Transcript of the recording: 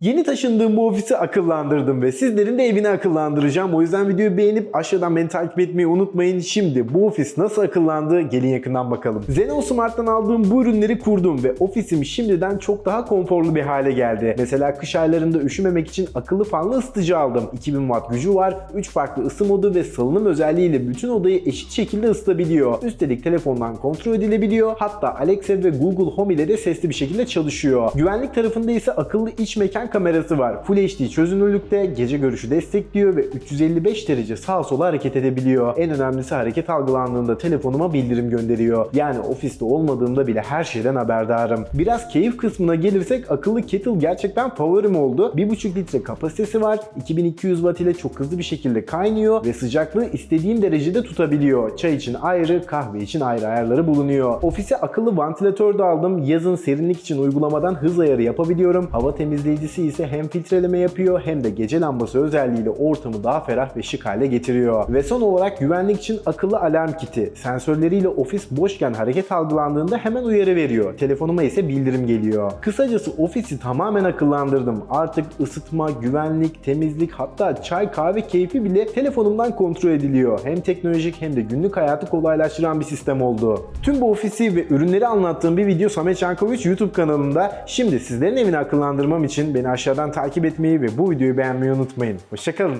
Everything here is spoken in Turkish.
Yeni taşındığım bu ofisi akıllandırdım ve sizlerin de evini akıllandıracağım. O yüzden videoyu beğenip aşağıdan beni takip etmeyi unutmayın. Şimdi bu ofis nasıl akıllandı gelin yakından bakalım. Zeno Smart'tan aldığım bu ürünleri kurdum ve ofisim şimdiden çok daha konforlu bir hale geldi. Mesela kış aylarında üşümemek için akıllı fanlı ısıtıcı aldım. 2000 watt gücü var, 3 farklı ısı modu ve salınım özelliğiyle bütün odayı eşit şekilde ısıtabiliyor. Üstelik telefondan kontrol edilebiliyor. Hatta Alexa ve Google Home ile de sesli bir şekilde çalışıyor. Güvenlik tarafında ise akıllı iç mekan kamerası var. Full HD çözünürlükte gece görüşü destekliyor ve 355 derece sağa sola hareket edebiliyor. En önemlisi hareket algılandığında telefonuma bildirim gönderiyor. Yani ofiste olmadığımda bile her şeyden haberdarım. Biraz keyif kısmına gelirsek akıllı kettle gerçekten favorim oldu. 1.5 litre kapasitesi var. 2200 watt ile çok hızlı bir şekilde kaynıyor ve sıcaklığı istediğim derecede tutabiliyor. Çay için ayrı, kahve için ayrı ayarları bulunuyor. Ofise akıllı vantilatör de aldım. Yazın serinlik için uygulamadan hız ayarı yapabiliyorum. Hava temizleyicisi ise hem filtreleme yapıyor hem de gece lambası özelliğiyle ortamı daha ferah ve şık hale getiriyor. Ve son olarak güvenlik için akıllı alarm kiti. Sensörleriyle ofis boşken hareket algılandığında hemen uyarı veriyor. Telefonuma ise bildirim geliyor. Kısacası ofisi tamamen akıllandırdım. Artık ısıtma, güvenlik, temizlik hatta çay kahve keyfi bile telefonumdan kontrol ediliyor. Hem teknolojik hem de günlük hayatı kolaylaştıran bir sistem oldu. Tüm bu ofisi ve ürünleri anlattığım bir video Samet Çankoviç YouTube kanalımda. Şimdi sizlerin evini akıllandırmam için beni aşağıdan takip etmeyi ve bu videoyu beğenmeyi unutmayın. Hoşçakalın.